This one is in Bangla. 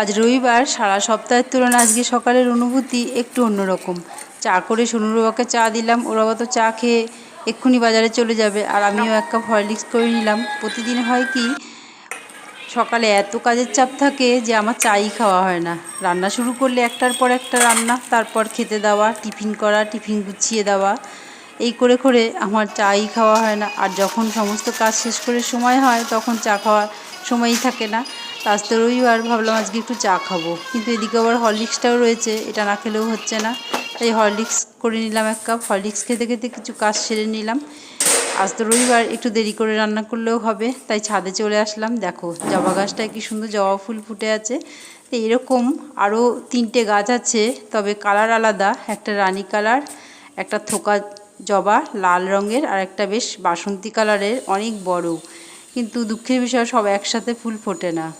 আজ রবিবার সারা সপ্তাহের তুলনায় আজকে সকালের অনুভূতি একটু অন্যরকম। চা করে সোনুর বাবাকে চা দিলাম, ওর তো চা খেয়ে এক্ষুনি বাজারে চলে যাবে। আর আমিও এক কাপ হরলিক্স করে নিলাম। প্রতিদিন হয় কি, সকালে এত কাজের চাপ থাকে যে আমার চাই খাওয়া হয় না। রান্না শুরু করলে একটার পর একটা রান্না, তারপর খেতে দেওয়া, টিফিন করা, টিফিন গুছিয়ে দেওয়া। এই করে করে আমার চাই খাওয়া হয় না। আর যখন সমস্ত কাজ শেষ করে সময় হয়, তখন চা খাওয়ার সময়ই থাকে না। তা আজ তো রবিবার ভাবলাম আজকে একটু চা খাব। কিন্তু এদিকে আবার হরলিক্সটাও রয়েছে, এটা না খেলেও হচ্ছে না। তাই হরলিক্স করে নিলাম এক কাপ। হরলিক্স খেতে খেতে কিছু কাজ সেরে নিলাম। আজ তো রবিবার একটু দেরি করে রান্না করলেও হবে, তাই ছাদে চলে আসলাম। দেখো, জবা গাছটায় কি সুন্দর জবা ফুল ফুটে আছে। তো এরকম আরও তিনটে গাছ আছে, তবে কালার আলাদা। একটা রানী কালার, একটা থোকা জবা, লাল রঙের, আর একটা বেশ বাসন্তী কালারের, অনেক বড়। কিন্তু দুঃখের বিষয়, সব একসাথে ফুল ফোটে না।